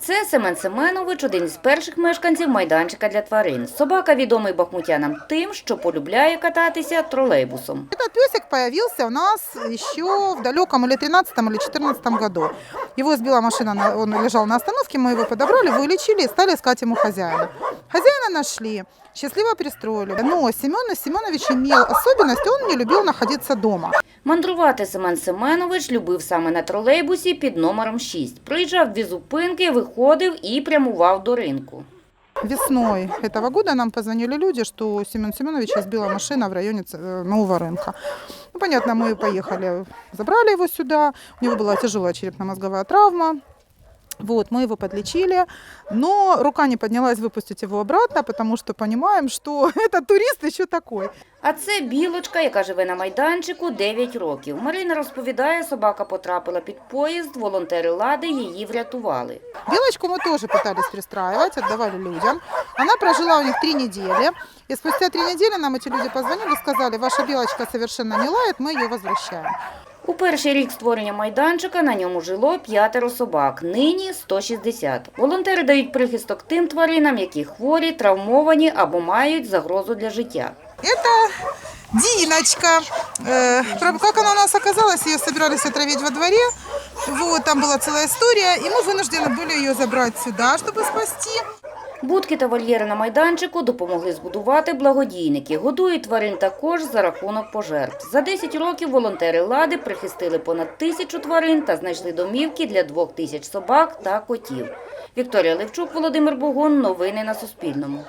Це Семен Семенович, один із перших мешканців майданчика для тварин. Собака відомий бахмутянам тим, що полюбляє кататися тролейбусом. Этот песик появился у нас еще в далеком или 13 или 14 году. Его сбила машина, на- он лежал на остановке, мы его подобрали, вылечили и стали искать ему хозяина. Хозяина нашли, счастливо пристроили. Но Семен Семенович имел особенность, он не любил находиться дома. Мандрувати Семен Семенович любив саме на тролейбусі під номером 6. Проїжджав дві зупинки, виходив і прямував до ринку. Весной этого года нам позвонили люди, что Семен Семеновича сбила машина в районе э, Нового рынка. Ну, понятно, мы поехали, забрали его сюда. У него была тяжелая черепно-мозговая травма. Вот, мы его подлечили, но рука не поднялась выпустить его обратно, потому что понимаем, что этот турист еще такой. А це білочка, яка живе на майданчику 9 років. Марина розповідає, собака потрапила під поїзд, волонтери лади її врятували. Белочку мы тоже пытались пристраивать, отдавали людям. Она прожила у них три недели. И спустя три недели нам эти люди позвонили, сказали, ваша белочка совершенно не лает, мы ее возвращаем. У перший рік створення майданчика на ньому жило п'ятеро собак, нині 160. Волонтери дають прихисток тим тваринам, які хворі, травмовані або мають загрозу для життя. Это Диночка. Э, про- как она у нас оказалась, ее собирались отравить во дворе. Вот, там была целая история, и мы вынуждены были ее забрать сюда, чтобы спасти. Будки та вольєри на майданчику допомогли збудувати благодійники. Годують тварин також за рахунок пожертв. За 10 років волонтери лади прихистили понад тисячу тварин та знайшли домівки для двох тисяч собак та котів. Вікторія Левчук, Володимир Богун. Новини на Суспільному.